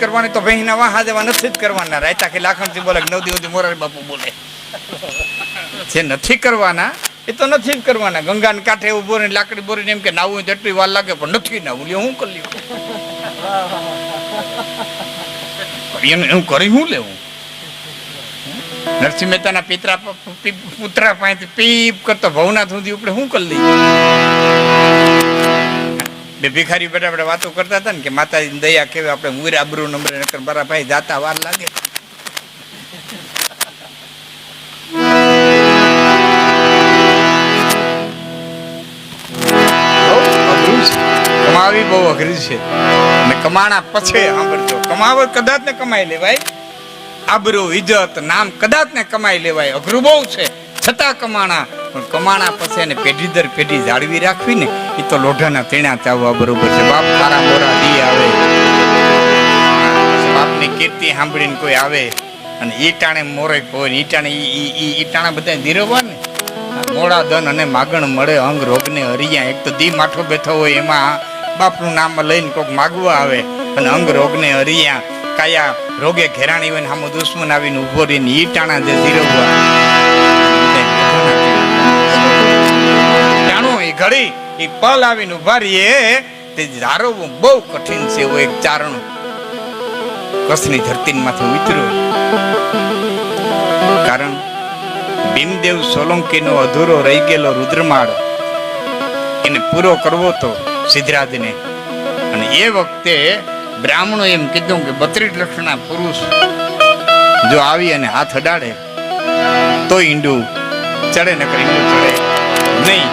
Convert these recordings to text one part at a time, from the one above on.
કરવાની તો ભાઈ નવા દેવા નથી જ કરવાના. રાયતા કે લાખણથી બોલે નવદી નવ મોરારી બાપુ બોલે. જે નથી કરવાના, એ તો નથી જ કરવાના. ગંગાને કાંઠે ઊભો ને લાકડી બોરીને એમ કે નાવું તો એટલી વાર લાગે, પણ નથી નાવું. લે હું કરી લઉં. એવું કરી હું લેવું? નરસિંહ મહેતાના પિતરા પુત્રા પાસેથી પીપ કરતો ભવનાથ સુધી આપણે શું કરી લઈએ બે ભિખારી બેઠા આપણે વાતો કરતા હતા ને કે માતાજીની દયા કેવી, આપણે મુર આબરૂ નંબરે નકર મારા ભાઈ જાતા વાર લાગે. કમાવી બહુ અઘરી છે. ને કમાણા પછી સાંભળજો. કમાવો કદાચ ને કમાઈ લેવાય. આબરૂ ઇજ્જત નામ કદાચ ને કમાઈ લેવાય. અઘરું બહુ છે. છતાં કમાણા. પણ કમાણા પછી એને પેઢી દર પેઢી જાળવી રાખવી ને એ તો લોઢાના તેણા ચાવવા બરોબર છે. બાપ મારા મોરા દી આવે. બાપની કીર્તિ સાંભળીને કોઈ આવે અને ઈ ટાણે મોરે કોઈ, ઈ ટાણે ઈ, ઈ- ઈ ઈ બધા ધીરવા ને મોડા દન અને માગણ મળે, અંગ રોગને હરિયા. એક તો દી માઠો બેઠો હોય એમાં બાપનું નામ લઈને કોઈક માગવા આવે અને અંગ રોગને હરિયા. કાયા રોગે ઘેરાણી હોય ને સામો દુશ્મન આવીને ઊભો રહીને ઈ ટાણા જે ધીરવવા જાણો ઘડી એ પલ આવીને ઊભા રહીએ, તે ધારવવું બહુ કઠિન છે એવું એક ચારણ. કસની ધરતીમાંથી ઉતર્યો. કારણ ભીમદેવ સોલંકીનો અધૂરો રહી ગયેલો રુદ્રમાળ એને પૂરો કરવો તો સિદ્ધરાજને. અને એ વખતે બ્રાહ્મણો એમ કીધું કે બત્રીસ લક્ષણા પુરુષ જો આવી અને હાથ અડાડે, તો ઈંડું ચડે નકર ઈંડું ચડે નહીં.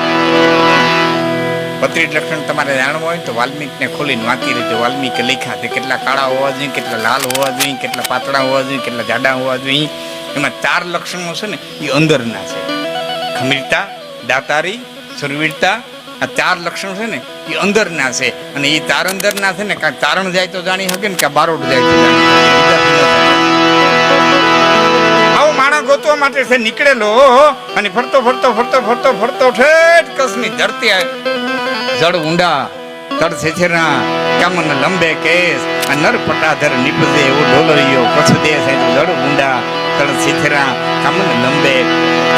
બત્રીસ લક્ષણ તમારે જાણવું હોય તો વાલ્મિકને ખોલીને વાંચી લેજો. વાલ્મિકે લખ્યા છે, કેટલા કાળા હોવા જોઈએ, કેટલા લાલ હોવા જોઈએ, કેટલા પાતળા હોવા જોઈએ, કેટલા જાડા હોવા જોઈએ. એમાં ચાર લક્ષણો છે ને, એ અંદરના છે. ખમીરતા, દાતારી, સુરવીરતા, આ ચાર લક્ષણો છે ને, એ અંદરના છે. અને એ તાર અંદરના છે ને, કાંઈ તારણ જાય તો જાણી શકે ને, કે બારોડ જાય તો જાણી આવો માણસ ગોતવા માટે છે, નીકળેલો અને ફરતો ફરતો ફરતો ફરતો ફરતો, ઠેઠ કસની ધરતી આવે જળ ઊંડા તળ છેછેરા કામન લંબે કેસ નર પટાધર નિપજે એવો ઢોલરિયો કચ્છ દેશ છે જળ ઊંડા તળ છેછેરા કામન લંબે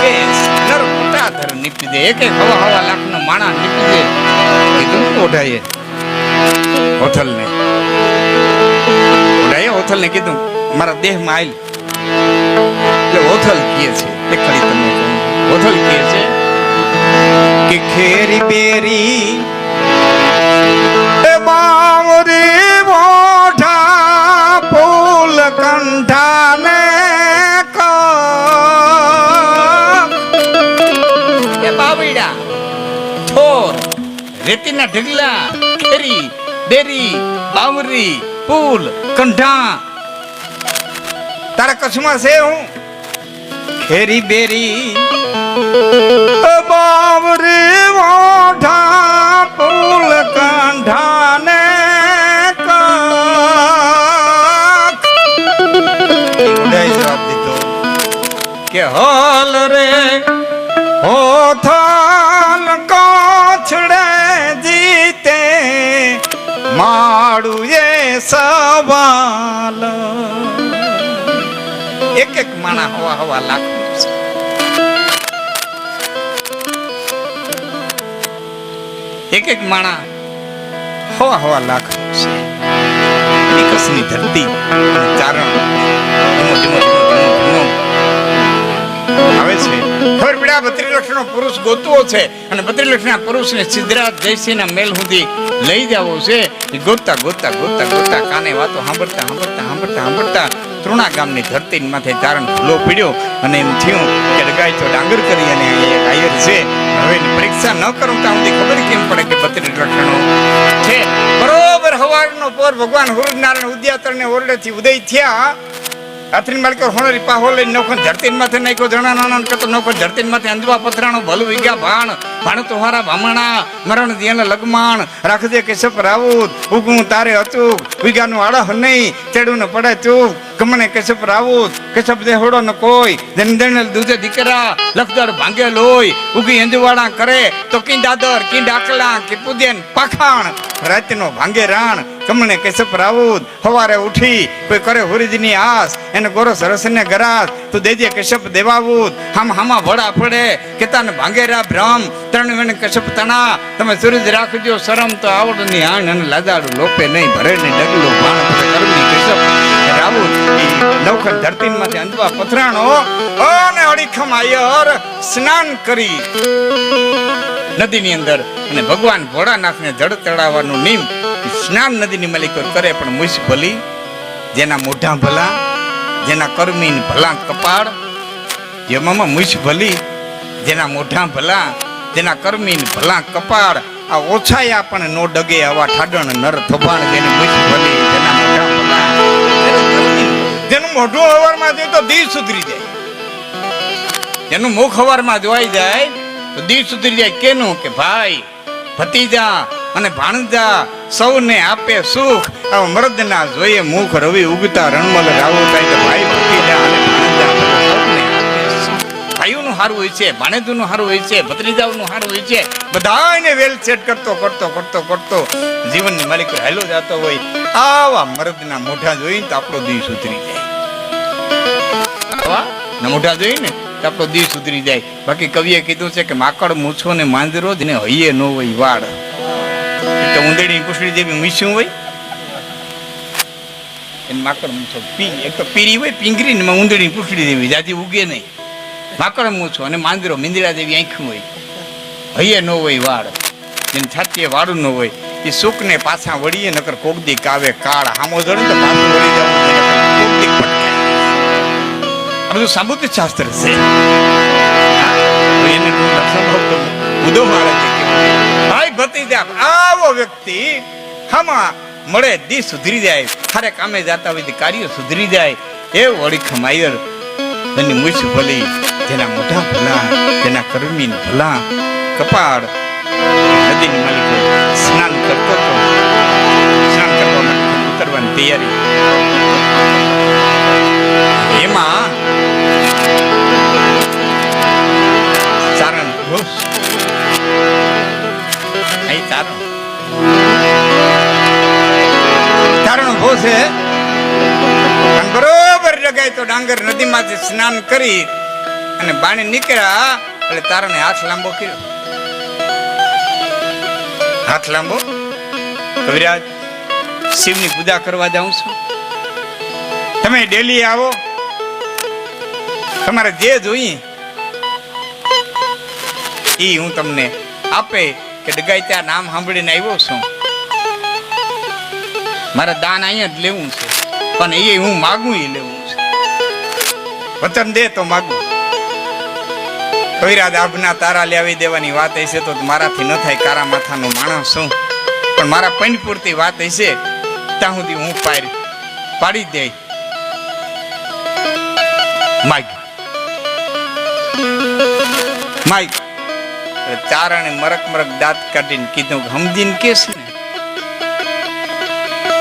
કેસ, નર પટાધર નિપજે. એક એક હવા હવા લાખનો માણા નિપજે. કીધું ઓઢાઈએ. હોથલ ને ઓઢાઈએ હોથલ ને કીધું, મારા દેહમાં આવેલ એટલે હોથલ કહે છે. એક ખરી તમને હોથલ કહે છે કે ખેરી બેરી એ બાવરી મોઢા ફૂલ કંઠાને એ બાવડા થોર રેતીના ઢગલા ખેરી બેરી બાવરી ફૂલ કંઠા. તારા કચ્છમાં છે હું? ખેરી બેરી કે હોલ રે હોથલ કોછડે જીતે માડું એ સવાલ. એક એક માણા હવા હવા લાખ એક એક માણા હવા હવા લાખ છે. નિકસની ધરતી ચારણ આવે છે. ખબર પડ્યા બત્રી પુરુષ ગોતવો છે અને બત્રીલક્ષના પુરુષને સિદ્ધરાજ જયસિંહના મેલ સુધી લઈ જવો છે. ગોતતા ગોતતા ગોતતા ગોતતા કાને વાતો સાંભળતા સાંભળતા સાંભળતા સાંભળતા તૃણા ગામની ધરતી માથે ચારણ ભૂલો પડ્યો અને એમ થયું કે ડગાઈ તો ડાંગર કરી અને એક આયર છે. હવે પરીક્ષા ન કરું ત્યાં સુધી ખબર કેમ પડે કે બત્રીસ લક્ષણો છે? બરોબર હવારનો પોર ભગવાન હુરનારાયણ ઉદ્યાતરને ઓરડેથી ઉદય થયા. આથરીન માલિક હોણરી પાહો લઈને નોખો ધરતી માથે નાખ્યો જણા નાના કરતો નોખો ધરતી માથે અંજવા પથરાણો ભલું વિગ્યા ભાણ. ભાણ તો હારા ભામણા મરણ દિયન લગમાણ. રાખજે કેશપ રાવુત ઉગું તારે અચૂક વિગાનું આડહ નહીં ચેડું ને પડે ચૂક કમણે કશ્યપ રાવુત કશ્યપ દેહોડો ન કોઈ દણલ દૂધે દીકરા લખદર ભાંગે લોય ઉગી અંજવાડા કરે, તો કી દાદર કી ડાકલા કી પુદેન પાખાણ, રાતનો ભાંગે રાણ કમણે કશ્યપ રાવુત હવારે ઉઠી, કોઈ કરે હુરીજની આસ, એને ગોરો સરસને ગરાસ, તું દેજે કશ્યપ દેવાવૂત હમ હમા વડા પડે કેતાને ભાંગેરા ભ્રમ, ત્રણ વેણ કશ્યપ તણા, તમે સૂરજ રાખજો શરમ, તો આવડની આણ અને લાદાડું લોપે નહીં ભરે નહીં ડગલું પાણ ઈ નવખર ધરતીમાંથી અંધવા પથરાણો અને અડીખમ આયર સ્નાન કરી નદીની અંદર. અને ભગવાન ભોળાનાથને જળ ચડાવવાનું નિયમ ઈ સ્નાન નદીની મલિકો કરે પણ મુશ ભલી, જેના મોઢા ભલા, જેના કર્મીન ભલા કપાળ, જેમાં મુશ ભલી, જેના મોઢા ભલા, જેના કર્મીન ભલા કપાળ, આ ઓછાયા પણ નો ડગે આવા ઠાડણ નર થબાણ જેની મુશ ભલી, જેના જેનું મોઢું હવારમાં જોઈએ તો દી સુધરી જાય. જેનું મુખ હવારમાં જોવાઈ જાય તો દી સુધરી જાય. કેનું? કે ભાઈ, ભતીજા અને ભાણજા સૌને આપે સુખ. આ મર્દના જોઈએ મુખ, રવિ ઉગતા રણમલ રાવો થાય તો ભાઈ, ભતીજા અને ભાણજા ભાઈઓનું સારું હોય છે, ભાણેજુનું સારું હોય છે, ભત્રીજાઓનું સારું હોય છે. બધાને વેલ સેટ કરતો કરતો કરતો કરતો જીવનની માલિક હેલો જાતો હોય. આવા મરદના મોઢા જોઈને તો આપણો દી સુધરી જાય. આવા ને મોઢા જોઈ ને આપણો દી સુધરી જાય. બાકી કવિએ કીધું છે કે માકડ મૂછો ને માંજરો જ ને હૈયે નો હોય વાળ એટલે ઉંદરડી પૂછડી જેવી મીસ્યું હોય. એને માકડ મૂછો પી, એક તો પીરી હોય, પીંગરી ને ઉંદરડી કુસડી જેવી, જાજી ઉગે નહીં. માકડ મૂછો અને માંજરો, મીંદડા જેવી આંખ હોય. હૈયે નો હોય વાળ જેને છાતીએ વાળું ન હોય. એ સુખને પાછા વળીએ, નકર કોગદી કાવે કાળ. હામો જડે તો પાછું વળી જવું. બધું સાબુત શાસ્ત્ર છે એને હું તો ઉદો મારે ભાઈ ભતીજા આવો વ્યક્તિ હામાં મળે દી સુધરી જાય હારે કામે જાતા હોય કાર્ય સુધરી જાય એ વળી ખમાયર એની મૂછ ભલી જેના મોઢા ભલા જેના કર્મી ભલા કપાળ સ્નાન કરતો સ્નાન કરવા માટે ઉતરવાની તૈયારી અહીં ચારણ. તારણ ઘોષ છે. બરોબર જગાય તો ડાંગર નદીમાંથી સ્નાન કરી અને બાણી નીકળ્યા, એટલે તારણે હાથ લાંબો કર્યો. હાથ લાંબો? કવિરાજ, શિવની પૂજા કરવા જાઉં છું. તમે ડેલી આવો. તમારે જે જોઈએ એ હું તમને આપે કે ડગાઈ ત્યાં નામ સાંભળીને આવ્યો છું. મારે દાન અહીંયા જ લેવું છે. પણ એ હું માગું એ લેવું છે. વચન દે તો માગું. કવિરાજ આભના તારા લેવી દેવાની વાત હશે તો મારાથી ન થાય કારા માથાનો માણસ છું પણ મારા પૈણ પૂરતી વાત હશે, ત્યાં સુધી હું પાર પાડી દે માગ માગ ચારણે મરક મરક દાંત કાઢીને કીધું હમદીન કેસ ને?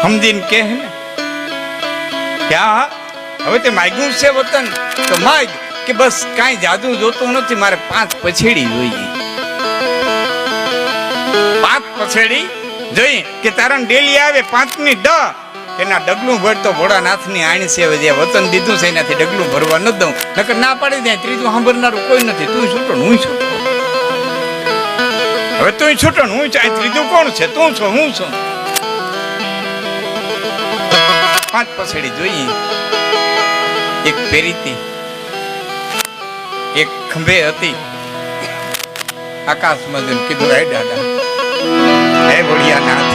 હમદીન કે ક્યાં હવે તે માગ્યું છે વતન. તો માગ કે, બસ કાંઈ જાદુ જોતું નથી, મારે પાંચ પછેડી જોઈએ. પાંચ પછેડી જોઈ કે, તારણ ડેલી આવે પાંચની ડ. એના ડગલું ભરતો ભોળાનાથની આણી છે જે વતન દીધું છે, એનાથી ડગલું ભરવા ન દઉં. નકર ના પાડી દે, ત્રીજું સાંભળનારું કોઈ નથી. તું છૂટો હું છૂટો. હવે તું છૂટો હું ચાહે ત્રીજું કોણ છે? તું છો, હું છું? પાંચ પછેડી જોઈએ. એક પેરીતી એક ખંભે હતી. આકાશમાં જેમ કીધું, હે દાદા, હે ભોળિયાનાથ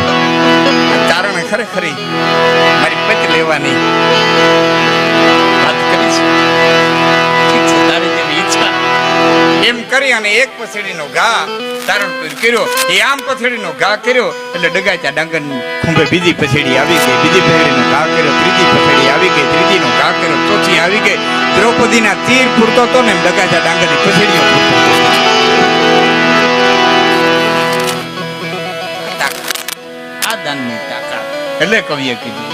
આ ચારણ ખરેખરી મારી પત લેવાની કરી અને એક પથેડીનો ઘા તારણ કર્યો એ આમ પથેડીનો ઘા કર્યો, એટલે ડગાચા ડાંગર ખૂંભે બીજી પથેડી આવી ગઈ, બીજી પથેડીનો ઘા કર્યો, ત્રીજી પથેડી આવી ગઈ, ત્રીજીનો ઘા કર્યો, ચોથી આવી ગઈ. દ્રૌપદીના તીર પૂરતો તો ને ડગાચા ડાંગરની પથેડીઓ આ દાનની તાકાત, એટલે કવિએ કીધું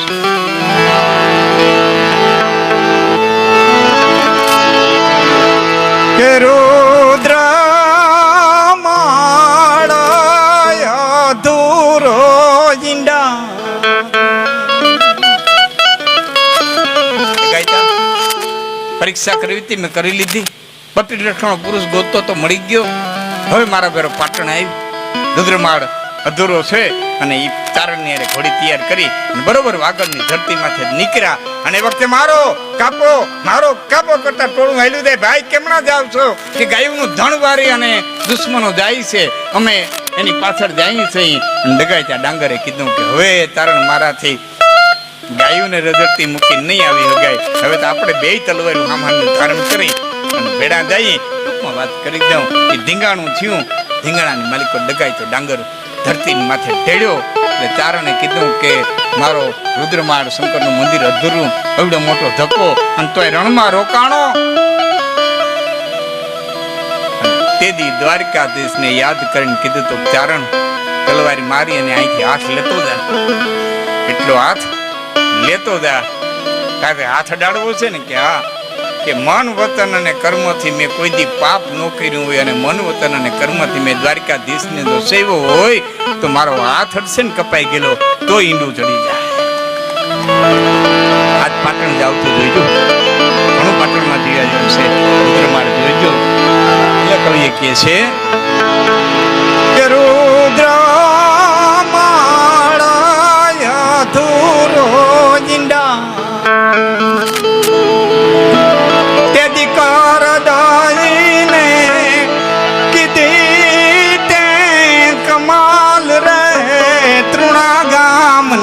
Quiero પરીક્ષા કરવી હતી મેં કરી લીધી. બત્રીસ લક્ષણો પુરુષ ગોતતો તો મળી ગયો. હવે મારા ભેરો પાટણ આવી. રુદ્રમાળ અધૂરો છે અને એ તારણની અરે ઘોડી તૈયાર કરી બરોબર વાગડની ધરતીમાંથી નીકળ્યા. અને વખતે મારો કાપો મારો કાપો કરતા ટોળું હાલ્યું દે ભાઈ, કેમના જાવ છો? કે ગાયુંનું ધણ વારી અને દુશ્મનો જાય છે. અમે એની પાછળ જાય છે ડગાય ત્યાં ડાંગરે કીધું કે હવે તારણ મારાથી ગાયોને રજડતી મૂકી નહીં આવી હગાય. હવે તો આપણે બે તલવાર હામાનું ધારણ કરી અને ભેડા જઈએ ટૂંકમાં વાત કરી દઉં એ ધીંગાણું થયું. ધીંગાણાની માલિકો ડગાય તો ડાંગર ધરતી માથે ટેડ્યો એટલે ચારણે કીધું કે મારો રુદ્રમાળ શંકરનું મંદિર અધૂરું. એવડો મોટો ધક્કો. અને તોય રણમાં રોકાણો. તેથી દ્વારકાધીશને યાદ કરીને કીધું તો ચારણ તલવારી મારી અને અહીંથી હાથ લેતો જાય. એટલો હાથ લેતો જા. કારણ કે હાથ અડાડવો છે ને કે હા, કે મન, વતન અને કર્મથી મેં કોઈ દી પાપ ન કર્યું હોય અને મન, વતન અને કર્મથી મેં દ્વારકાધીશને જો સેવો હોય, તો મારો હાથ અડશે ને કપાઈ ગયેલો, તો ઈંડું ચડી જાય. આજ પાટણ જાવ તો જોઈજો. ઘણું પાટણમાં જોયા જેવું છે મારે જોઈજો. એટલે કવિએ કહે છે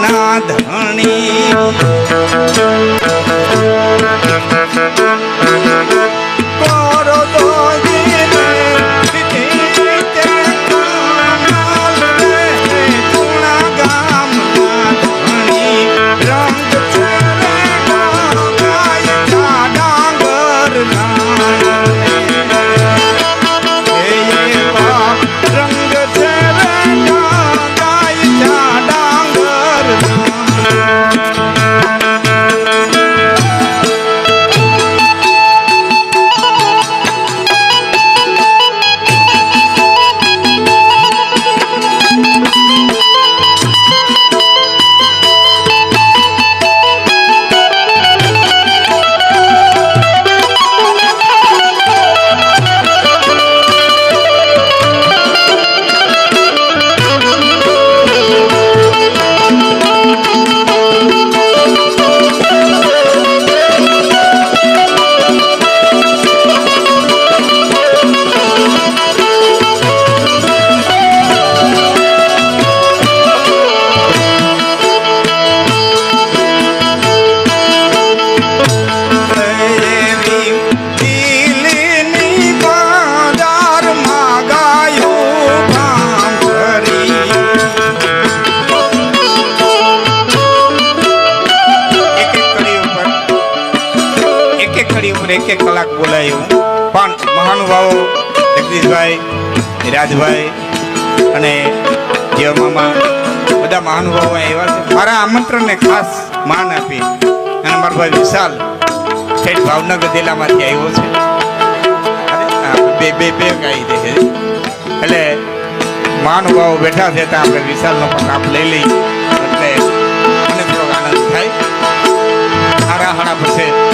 ગામના ધણી એક એક એક કલાક બોલાયું. પણ મહાનુભાવો, જગદીશભાઈ રાજભાઈ અને જીવમામા બધા મહાનુભાવો આવ્યા છે. મારા આમંત્રણને ખાસ માન આપી અને મારો ભાઈ વિશાલ ઠેઠ ભાવનગર જિલ્લામાંથી આવ્યો છે. બે બે બે ગાઈ દે છે. એટલે મહાનુભાવો બેઠા છે ત્યાં આપણે વિશાલનો પણ આપ લઈ લઈએ. એટલે મને થોડોક આનંદ થાય. હારા હારા પછી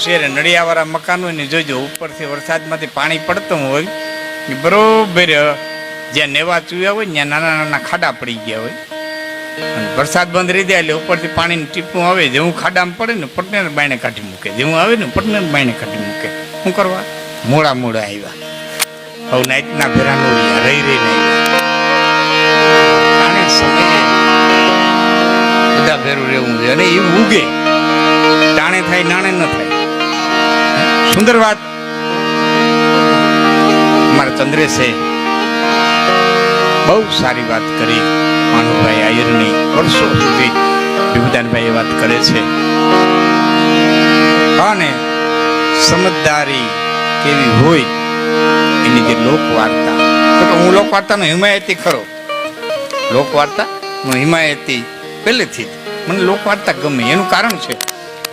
આવશે અને નળિયાવાળા મકાન હોય ને જોજો, ઉપરથી વરસાદમાંથી પાણી પડતું હોય, એ બરોબર, જ્યાં નેવા ચૂયા હોય ત્યાં નાના નાના ખાડા પડી ગયા હોય. વરસાદ બંધ રહી જાય એટલે ઉપરથી પાણીનું ટીપું આવે જેવું ખાડામાં પડે ને પટને બાયણે કાઢી મૂકે. જેવું આવે ને પટને બાયણે કાઢી મૂકે. શું કરવા? મોડા મોડા આવ્યા. હવે નાઈટના ફેરાનો રહી રહી નહીં બધા ભેરું રહેવું છે અને એ ઉગે ટાણે થાય નાણે ન થાય. સુંદર વાત. મારા ચંદ્રેશે બહુ સારી વાત કરી. માનુભાઈ આયરની વર્ષો સુધી વિભુદાનભાઈ વાત કરે છે. અને સમજદારી કેવી હોય એની જે લોકવાર્તા. તો હું લોક વાર્તાનો હિમાયતી ખરો. લોકવાર્તા? હું હિમાયતી પહેલેથી મને લોકવાર્તા ગમે. એનું કારણ છે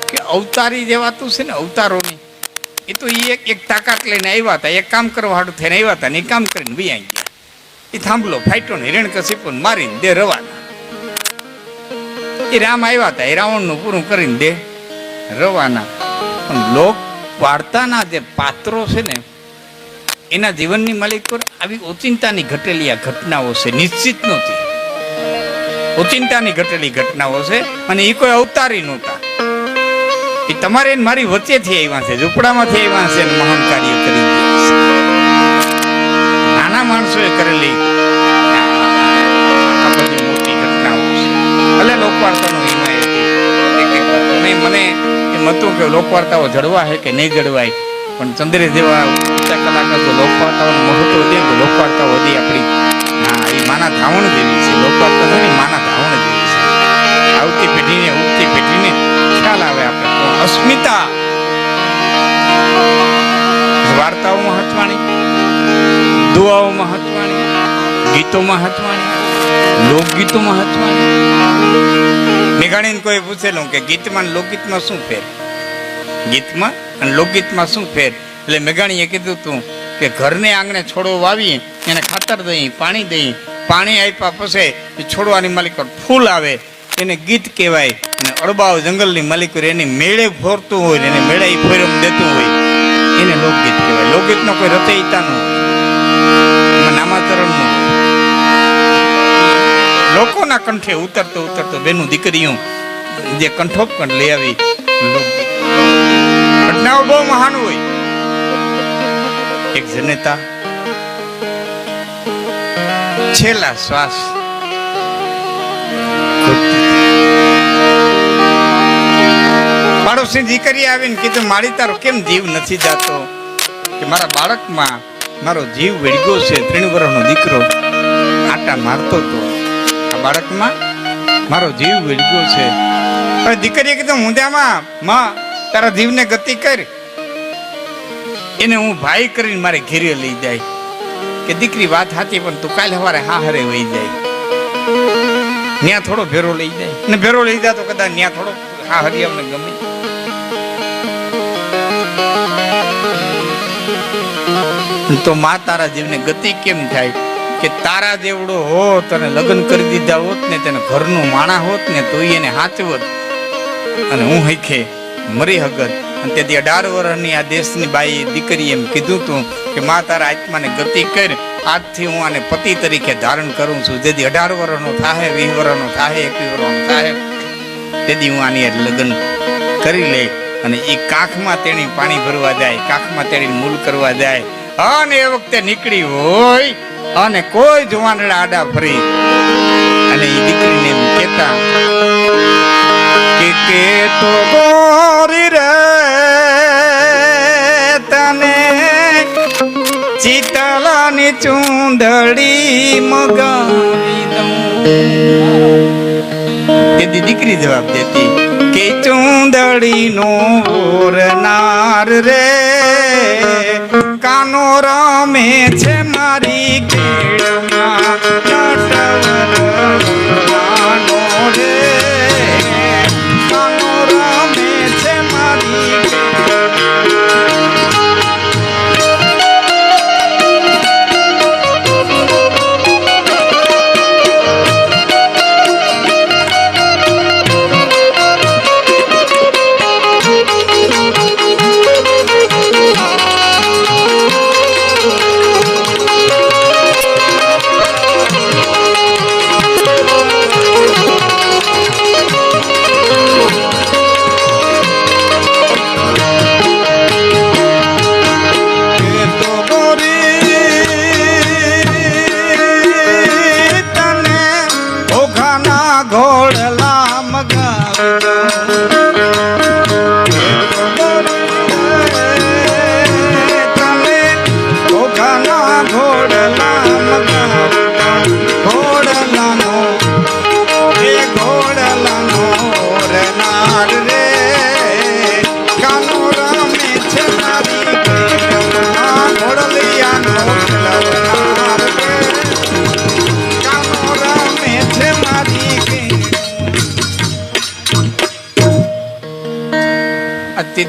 કે અવતારી જે વાતું છે ને, અવતારોની એ તો એ એક એક તાકાત લઈને આવ્યા હતા. એક કામ કરવા હાડું થઈને આવ્યા હતા ને એ કામ કરીને બી આવી ગયા. એ થાંભલો ફાઈટો ને હિરણ કશીપો મારીને દે રવાના. એ રામ આવ્યા હતા. એ રાવણનું પૂરું કરીને દે રવાના. પણ લોક વાર્તાના જે પાત્રો છે ને, એના જીવનની માલિક પર આવી ઓચિંતાની ઘટેલી આ ઘટનાઓ છે. નિશ્ચિત નહોતી ઓચિંતાની ઘટેલી ઘટનાઓ છે. અને એ કોઈ અવતારી નહોતા. એ તમારે મારી વચ્ચેથી આવ્યા છે, ઝૂંપડામાંથી આવ્યા છે મહાન કાર્ય કરી નાના માણસોએ કરેલી કે લોકવાર્તાઓ જળવા છે કે નહીં જળવાય, પણ ચંદ્રે જેવા ઊંચા જો લોકવાર્તાઓનું મહત્વ તો લોકવાર્તાઓ વધી આપણી, હા, એ માના ધાવણ જેવી છે. લોકવાર્તા માના અસ્મિતા. વાર્તાઓ મહત્વની, દુઆઓ મહત્વની, ગીતો મહત્વની, લોકગીતો મહત્વની. મેઘાણીને કોઈ પૂછેલું કે ગીતમાં લોકગીતમાં શું ફેર? ગીતમાં અને લોકગીતમાં શું ફેર? એટલે મેઘાણીએ કીધું તું કે ઘરને આંગણે છોડો વાવીએ, એને ખાતર દઈ પાણી દઈ પાણી આપ્યા પછી છોડવાની માલિક ફૂલ આવે. એને ગીત કહેવાય. અને અડબાવ જંગલની માલિક એની મેળે ફોરતું હોય એને મેળે ફોરમ દેતું હોય. એને લોકગીત કહેવાય. લોકગીતનો કોઈ રચયિતા ન હોય. એમાં નામાતરણનું લોકોના કંઠે ઉતરતો ઉતરતો બેનું દીકરીઓ જે કંઠોપકંઠ લઈ આવી. ઘટનાઓ બહુ મહાન હોય. એક જનેતા છેલ્લા શ્વાસ પાડોશી દીકરી આવીને કીધું, મારી તારો કેમ જીવ નથી જાતો? કે મારા બાળકમાં મારો જીવ વેડગો છે, ત્રણ વર્ષનો દીકરો આટા મારતો તો આ બાળકમાં મારો જીવ વેડગો છે. પણ દીકરીએ કીધું ઊંધામાં માં, તારા જીવને ગતિ કર. એને હું ભાઈ કરીને મારે ઘેરે લઈ જાય. કે દીકરી વાત સાચી, પણ તું કાલે સવારે હા હરે વહી જાય. ન્યા થોડો ભેરો લઈ જાય. ને ભેરો લઈ જાય તો કદાચ ન્યા થોડો હા હરિ અમને ગમે. તો માં તારા જીવને ગતિ કેમ થાય? કે તારા જેવડો હોત અને લગ્ન કરી દીધા હોત ને તેને ઘરનું માણા હોત ને તો એને હાચવત અને હું હૈખે મરી હગત. અને તેથી અઢાર વર્ષની આ દેશની બાઈ દીકરી એમ કીધું તું કે માં તારા આત્માને ગતિ કર. આજથી હું આને પતિ તરીકે ધારણ કરું છું. જેથી અઢાર વર્ષનો થાય વીસ વર્ષનો થાય એકવીસ વર્ષનો થાય તેથી હું આની લગ્ન કરી લે અને એ કાખમાં તેણી પાણી ભરવા જાય, કાખમાં તેણી મૂલ કરવા જાય. અને એ વખતે નીકળી હોય અને કોઈ જુવાનડા આડા ફરી. અને એ દીકરીને એમ કહેતા કે કે તો ગોરી રે તને ચિતલાની ચૂંદડી મગાવી દઉં. તેથી દીકરી જવાબ દેતી કે ચૂંદડી નો ઓરનાર રે કાનો રમે છે મારી કેળમાં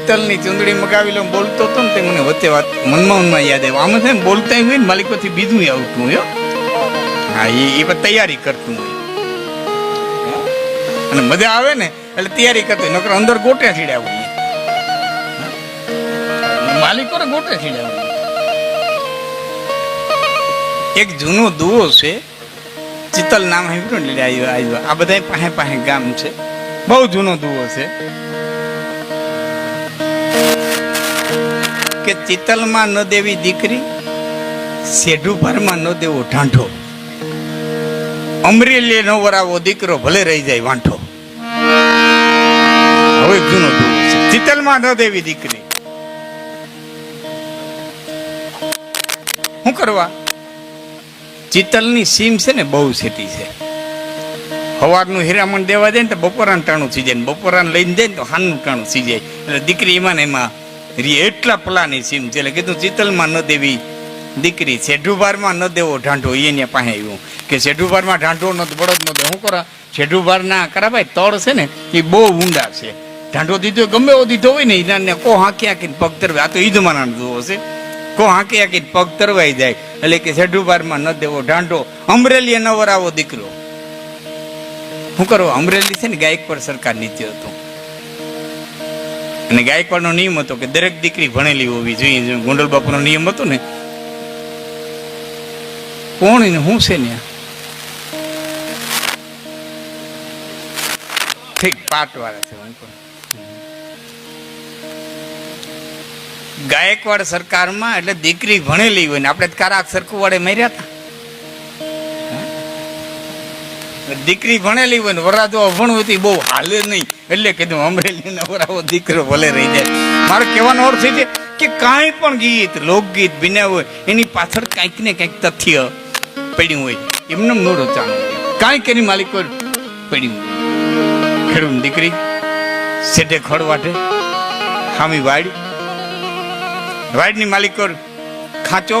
ચિત્તલની ચૂંદડી મગાવી લો બોલતો હતો ને તે મને વચ્ચે વાત મનમાં મનમાં યાદ આવ્યું આમાં છે ને બોલતા હોય ને પછી બીજું આવતું હોય હો. એ એ તૈયારી કરતું હોય. અને મજા આવે ને એટલે તૈયારી કરતો નકર અંદર ગોટે છીડ્યા હોય. માલિકો ગોટે છીડ્યા હોય. એક જૂનો દુવો છે ચિત્તલ નામ સાંભળ્યું એટલે આવ્યો આવ્યો આ બધા પાસે પાસે ગામ છે. બહુ જૂનો દુવો છે. કે ચિતલમાં ન દેવી દીકરી સેઢુભરમાં ન દેવો ઠાંઠો અમરેલી નો વરાવો દીકરો, ભલે રહી જાય વાંઠો હવે જૂનો ચિતલમાં ન દેવી દીકરી. શું કરવા? ચિતલની સીમ છે ને, બહુ સેટી છે. સવારનું હીરામણ દેવા જાય ને તો બપોરાનું ટાણું થઈ જાય ને, બપોરાને લઈને જાય ને તો હાનનું ટાણું થઈ જાય એટલે દીકરી એમાં ને એમાં રી એટલા પલાની સીમ છે એટલે કીધું ચિતલમાં ન દેવી દીકરી શેઢુબારમાં ન દેવો ઢાંઢો એ ને પાસે આવ્યું. કે શેઢુબારમાં ઢાંઢો ન બળદ ન દે શું કરો? શેઢુબારના કરા ભાઈ, તળ છે ને એ બહુ ઊંડા છે. ઢાંઢો દીધો, ગમે એવો દીધો હોય ને એના કો હાંકી હાંકીને પગ તરવે આ તો ઈદ માના જુઓ છે. કો હાંકી હાંકીને પગ તરવાઈ જાય. એટલે કે શેઢુબારમાં ન દેવો ઢાંઢો. અમરેલીએ નવરાવો દીકરો. શું કરો, અમરેલી છે ને ગાયક પર સરકાર નીતિ હતો. અને ગાયકવાડનો નિયમ હતો કે દરેક દીકરી ભણેલી હોવી જોઈએ. ગોંડલ બાપુનો નિયમ હતો ને, કોણ એને હું છે ને ઠીક પાટ વાળા છે ગાયકવાડ સરકારમાં એટલે દીકરી ભણેલી હોય ને, આપણે કારાક સરખું વાળે મર્યા હતા દીકરી ભણેલી હોય ને, વરરાજો અભણ હોય બહુ હાલે નહીં. એટલે કીધું અમરેલી નવરાવો દીકરો ભલે રહી જાય. મારો કહેવાનો અર્થ એ છે કે કાંઈ પણ ગીત, લોકગીત બિના હોય, એની પાછળ કાંઈક ને કાંઈક તથ્ય પડ્યું હોય. એમને નો રચાણું કાંઈક એની માલિકો પડ્યું ખેડૂત દીકરી સેટે ખડ વાટે હામી વાડ. વાડની માલિક ખાંચો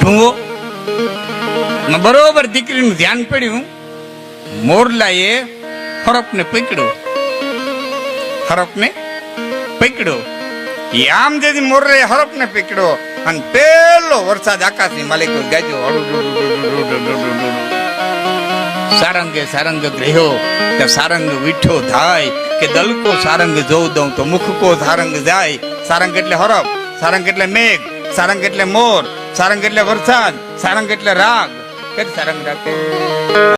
ઢૂંગો બરોબર દીકરીનું ધ્યાન પડ્યું. મોરલાએ હરપને પકડ્યો હરપને પકડ્યો આમ જેથી મોરલાએ હરપને પકડ્યો અને પેલો વરસાદ આકાશની માલિકો ગાજો. સારંગે સારંગ ગ્રહ્યો કે સારંગ વીઠો થાય કે દલકો સારંગ જોઉં દઉં તો મુખકો સારંગ જાય. સારંગ એટલે હરપ, સારંગ એટલે મેઘ, સારંગ એટલે મોર, સારંગ એટલે વરસાદ, સારંગ એટલે રાગ. કે સારંગ રાગ